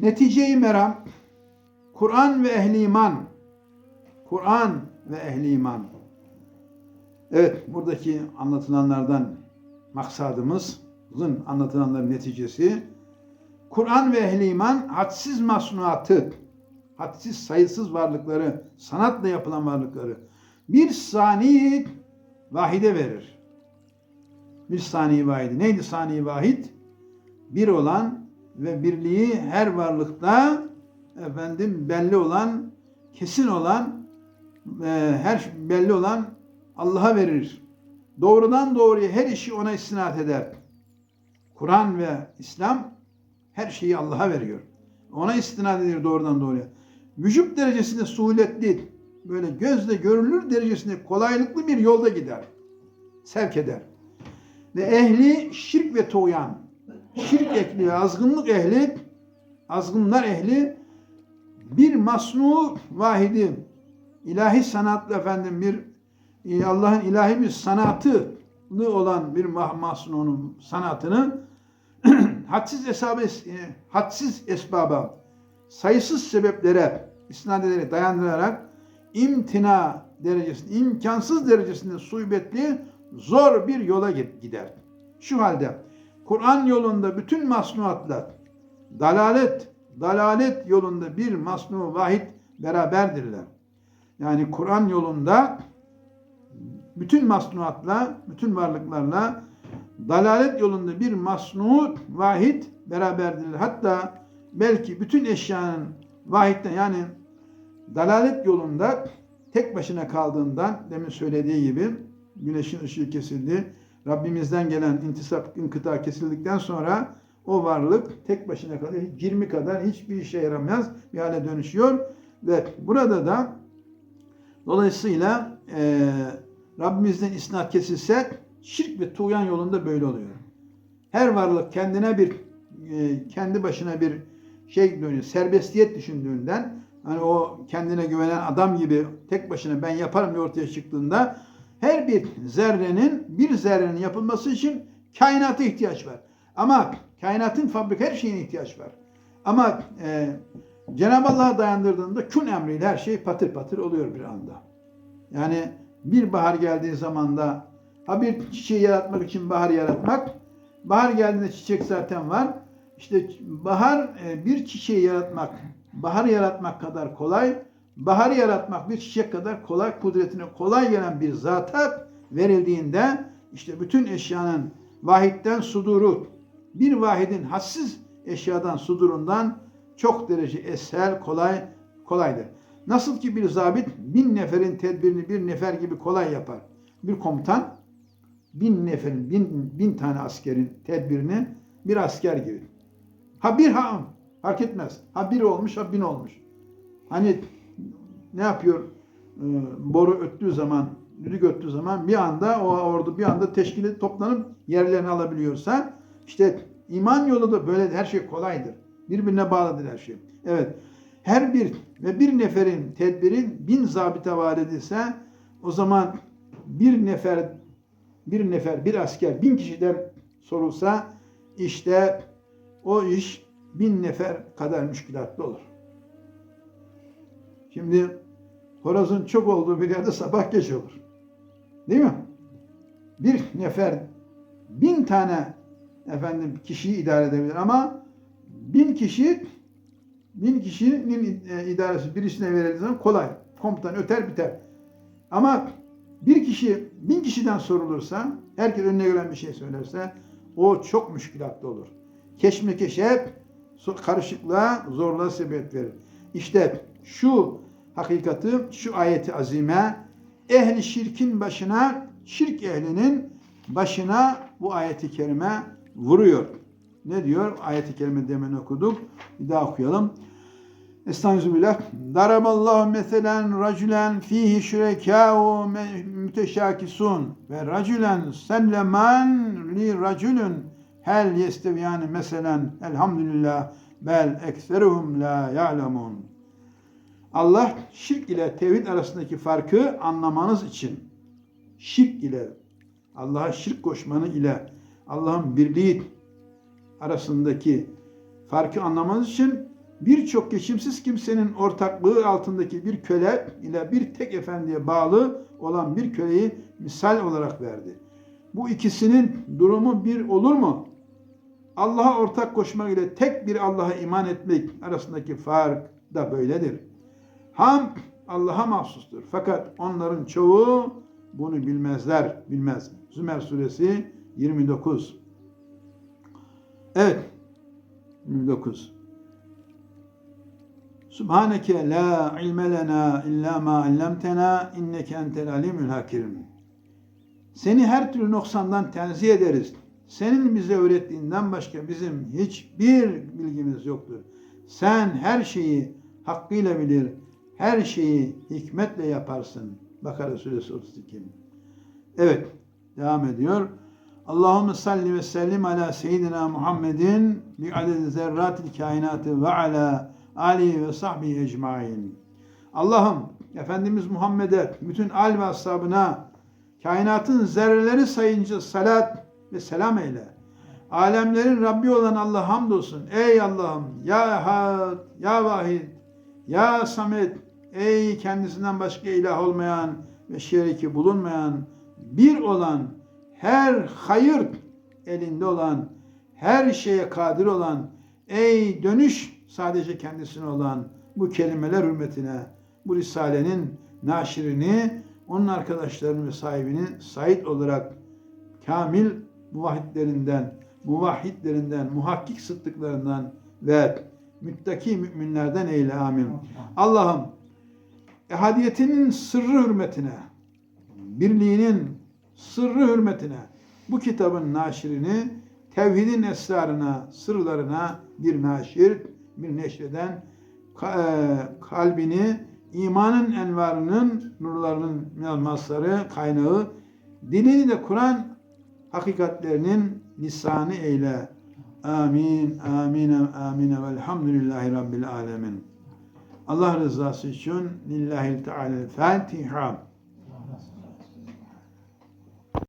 Neticeyi meram, Kur'an ve ehli iman. Kur'an ve ehli iman. Evet, buradaki anlatılanlardan maksadımızın anlatılanların neticesi Kur'an ve ehli iman hadsiz masnuatı, hadsiz sayısız varlıkları, sanatla yapılan varlıkları bir sani vahide verir. Bir sani vahidi. Neydi sani vahid? Bir olan ve birliği her varlıkta efendim belli olan, kesin olan, e, her belli olan Allah'a verir. Doğrudan doğruya her işi ona istinat eder. Kur'an ve İslam her şeyi Allah'a veriyor. Ona istinad ediyor doğrudan doğruya. Vücut derecesinde suhuletli, böyle gözle görülür derecesinde kolaylıklı bir yolda gider. Sevk eder. Ve ehli şirk ve tuğyan. Şirk ehli ve azgınlık ehli, azgınlar ehli bir masnu vahidi, ilahi sanatlı efendim bir e, Allah'ın ilahi bir sanatı olan bir masnunun sanatını hadsiz hesabı, e, hadsiz esbaba, sayısız sebeplere isnat ederek dayandırarak imtina derecesinde, imkansız derecesinde suybetli zor bir yola gider. Şu halde Kur'an yolunda bütün masnuatlar dalalet, dalalet yolunda bir masnu vahid beraberdirler. Yani Kur'an yolunda bütün masnuatla, bütün varlıklarla dalalet yolunda bir masnu vahid beraberdirler. Hatta belki bütün eşyanın vahidden yani dalalet yolunda tek başına kaldığından demin söylediği gibi güneşin ışığı kesildi. Rabbimizden gelen intisap inkıta kesildikten sonra o varlık tek başına kalıyor. 20 kadar hiçbir işe yaramaz bir hale dönüşüyor. Ve burada da dolayısıyla e, Rabbimizden isnat kesilse şirk ve tuğyan yolunda böyle oluyor. Her varlık kendine bir e, kendi başına bir şey dönüyor. Serbestiyet düşündüğünden hani o kendine güvenen adam gibi tek başına ben yaparım diye ortaya çıktığında her bir zerrenin bir zerrenin yapılması için kainata ihtiyaç var. Ama kainatın fabrik her şeyine ihtiyaç var. Ama e, Cenab-ı Allah'a dayandırdığında kün emriyle her şey patır patır oluyor bir anda. Yani bir bahar geldiği zaman da ha bir çiçeği yaratmak için bahar yaratmak, bahar geldiğinde çiçek zaten var. İşte bahar e, bir çiçeği yaratmak, bahar yaratmak kadar kolay, bahar yaratmak bir çiçek kadar kolay, kudretine kolay gelen bir zata verildiğinde işte bütün eşyanın vahitten suduru, bir vahidin hassiz eşyadan sudurundan çok derece esel, kolay, kolaydır. Nasıl ki bir zabit bin neferin tedbirini bir nefer gibi kolay yapar. Bir komutan bin neferin, bin, bin tane askerin tedbirini bir asker gibi. Ha bir ha fark etmez. Ha bir olmuş ha bin olmuş. Hani ne yapıyor? Ee, boru öttüğü zaman, düdük öttüğü zaman bir anda o ordu bir anda teşkili toplanıp yerlerini alabiliyorsa işte iman yolu da böyle her şey kolaydır. Birbirine bağlıdır her şey. Evet. Her bir ve bir neferin tedbiri bin zabite var edilse o zaman bir nefer bir nefer bir asker bin kişiden sorulsa işte o iş bin nefer kadar müşkilatlı olur. Şimdi horozun çok olduğu bir yerde sabah geç olur. Değil mi? Bir nefer bin tane efendim kişiyi idare edebilir ama bin kişi bin kişinin e, idaresi birisine verildiği zaman kolay. Komutan öter biter. Ama bir kişi bin kişiden sorulursa, herkes önüne gelen bir şey söylerse o çok müşkilatlı olur. Keşmekeş hep karışıklığa, zorluğa sebep verir. İşte şu hakikati, şu ayeti azime ehli şirkin başına, şirk ehlinin başına bu ayeti kerime vuruyor. Ne diyor? Ayeti kerime demin okuduk. Bir daha okuyalım. Estağfirullah. Daraballahu meselen raculen fihi şürekâhu müteşâkisun ve raculen selleman li raculun hel yesteviyani meselen elhamdülillah bel ekseruhum la ya'lemun. Allah şirk ile tevhid arasındaki farkı anlamanız için şirk ile Allah'a şirk koşmanı ile Allah'ın birliği arasındaki farkı anlamanız için birçok geçimsiz kimsenin ortaklığı altındaki bir köle ile bir tek efendiye bağlı olan bir köleyi misal olarak verdi. Bu ikisinin durumu bir olur mu? Allah'a ortak koşmak ile tek bir Allah'a iman etmek arasındaki fark da böyledir. Ham Allah'a mahsustur. Fakat onların çoğu bunu bilmezler, bilmez. Zümer suresi 29. Evet. 29. Subhaneke la ilme lena illa ma allamtena inneke entel alimul hakim. Seni her türlü noksandan tenzih ederiz. Senin bize öğrettiğinden başka bizim hiçbir bilgimiz yoktur. Sen her şeyi hakkıyla bilir, her şeyi hikmetle yaparsın. Bakara suresi 32. Evet, devam ediyor. Allahümme salli ve sellim ala seyyidina Muhammedin bi adedi zerratil kainatı ve ala alihi ve sahbihi ecmain. Allah'ım Efendimiz Muhammed'e, bütün al ve ashabına, kainatın zerreleri sayınca salat ve selam eyle. Alemlerin Rabbi olan Allah hamdolsun. Ey Allah'ım ya Ehad, ya Vahid, ya Samet, ey kendisinden başka ilah olmayan ve şeriki bulunmayan, bir olan, her hayır elinde olan, her şeye kadir olan, ey dönüş sadece kendisine olan bu kelimeler hürmetine, bu Risale'nin naşirini, onun arkadaşlarını ve sahibini Said olarak kamil muvahhidlerinden, muvahhidlerinden, muhakkik sıddıklarından ve müttaki müminlerden eyle amin. Allah'ım ehadiyetinin sırrı hürmetine, birliğinin sırrı hürmetine bu kitabın naşirini tevhidin esrarına, sırlarına bir naşir, bir neşreden e, kalbini imanın envarının, nurlarının mazları, kaynağı, dilini de Kur'an hakikatlerinin lisanı eyle. Amin, amin, amin. Velhamdülillahi Rabbil alemin. Allah rızası için Lillahi Teala Fatiha.